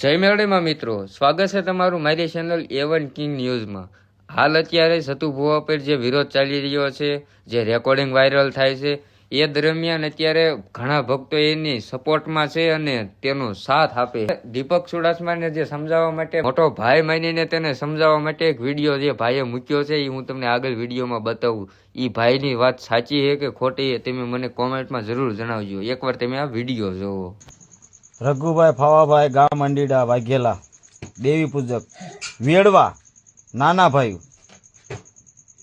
જય મેળીમાં મિત્રો, સ્વાગત છે તમારું મારી ચેનલ એવન કિંગ ન્યૂઝમાં હાલ અત્યારે સતુ પર જે વિરોધ ચાલી રહ્યો છે, જે રેકોર્ડિંગ વાયરલ થાય છે, એ દરમિયાન અત્યારે ઘણા ભક્તો એની સપોર્ટમાં છે અને તેનો સાથ આપે. દીપક ચુડાસમાને જે સમજાવવા માટે, મોટો ભાઈ માનીને તેને સમજાવવા માટે એક વીડિયો જે ભાઈએ મૂક્યો છે, એ હું તમને આગળ વિડીયોમાં બતાવું. એ ભાઈની વાત સાચી છે કે ખોટી છે તમે મને કોમેન્ટમાં જરૂર જણાવજો. એકવાર તમે આ વીડિયો જોવો રઘુભાઈ ફાવાભાઈ, ગામ અંડીડા, વાઘેલા, દેવી પૂજક, વેડવા, નાના ભાઈ.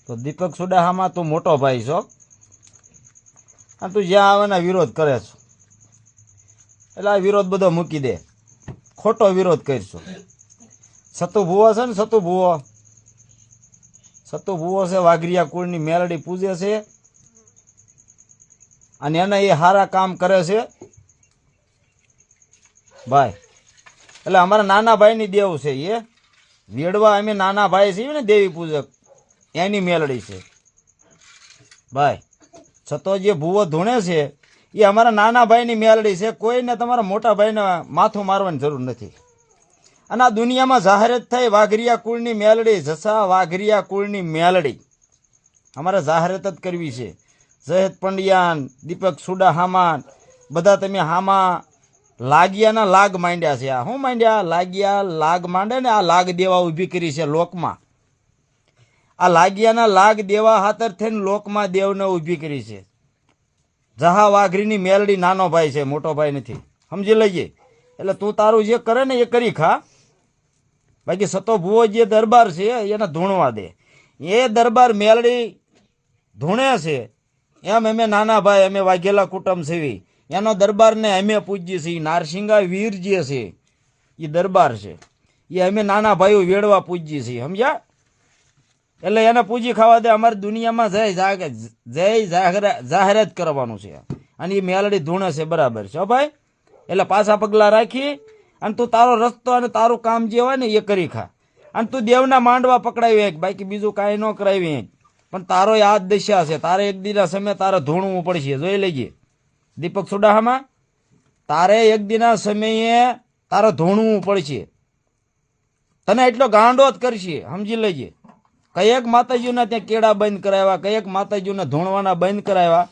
તો દીપક સુડાહામાં તું મોટો ભાઈ છો. અને તું જ્યાં આવે ને વિરોધ કરે છો. એટલે આ વિરોધ બધો મૂકી દે. ખોટો વિરોધ કરશો. સતુ ભુવો છે ને સતુ ભુવો. સતુ ભુવો છે વાઘરિયા કુળની મેલડી પૂજે છે. અને એને એ સારા કામ કરે છે. ભાઈ. એટલે અમારા નાના ભાઈની દેવ છે એ વેડવા અમે નાના ભાઈ છીએ ને દેવી પૂજક. એની મેલડી છે. ભાઈ, છતો જે ભૂવો ધૂણે છે એ અમારા નાના ભાઈની મેલડી છે. કોઈને તમારા મોટા ભાઈને માથું મારવાની જરૂર નથી. અને આ દુનિયામાં જાહેરાત થઈ વાઘરિયા કુળની મેલડી, જસા વાઘરિયા કુળની મેલડી. અમારે જાહેરાત જ કરવી છે. જહેદ પંડ્યાન, દીપક સુડા હામાન બધા તમે હામાં લાગિયાના લાગ માંડ્યા છે. આ શું માંડ્યા? લાગિયા લાગ માંડે ને આ લાગ દેવા ઊભી કરી છે લોકમાં. આ લાગિયાના લાગ દેવા હાતર થઈને લોકમાં દેવને ઊભી કરી છે. જહા વાઘરીની મેલડી નાનો ભાઈ છે, મોટો ભાઈ નથી. સમજી લઈએ. એટલે તું તારું જે કરે ને એ કરી ખા. બાકી સતો ભૂવો જે દરબાર છે, એને ધૂણવા દે. એ દરબાર મેલડી ધૂણે છે. એમ અમે નાના ભાઈ અમે વાઘેલા કુટુંબ સેવી. એનો દરબારને અમે પૂજીએ છીએ. નારસિંગા વીર જે છે. એ દરબાર છે. એ અમે નાના ભાઈઓ વેડવા પૂજીએ છીએ. સમજ્યા? એટલે એને પૂજી ખાવા દે. અમારી દુનિયામાં જય જય જાહેરા- જાહેરાત કરવાનું છે. અને એ મેલડી ધૂણે છે. બરાબર છે. ભાઈ? એટલે પાછા પગલા રાખી અને તું તારો રસ્તો અને તારું કામ જે હોય ને એ કરી ખા. અને તું દેવના માંડવા પકડાવી એક બાકી બીજું કાંઈ ન કરાવી પણ તારો યાદ દશા છે. તારે એક દિના સમય તારે ધૂણવું પડશે. જોઈ લેજે. દીપક સુડાહામાં, તારે એક દિના સમયે તારે ધોણવું પડશે. તને એટલો ગાંડો જ કરશે, સમજી લેજે. કયેક માતાજીઓને ત્યાં કેળા બંધ કરાવ્યા, કયેક માતાજીઓને ધોણવાના બંધ કરાવ્યા,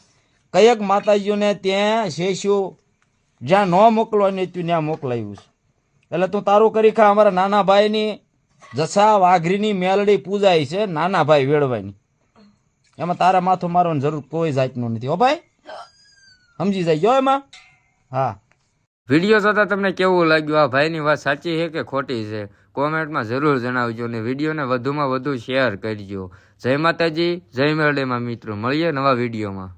કયેક માતાજીઓને ત્યાં શેષ્યું જ્યાં ન મોકલવાની હતું ત્યાં મોકલાવ્યું છે. એટલે તું તારું કરી ખા, અમારા નાના ભાઈની જસા વાઘરીની મેલડી પૂજાય છે નાના ભાઈ વેળવાની એમાં તારા માથું મારવાની જરૂર કોઈ જાતનું નથી. હો ભાઈ? સમજી જાય. જો એમાં? હા. વીડિયો જોતા તમને કેવું લાગ્યું? આ ભાઈની વાત સાચી છે કે ખોટી છે? કોમેન્ટમાં જરૂર જણાવજો અને વિડીયોને વધુમાં વધુ શેર કરજો. જય માતાજી જય મેરડીમાં મિત્રો. મળીએ નવા વિડીયોમાં.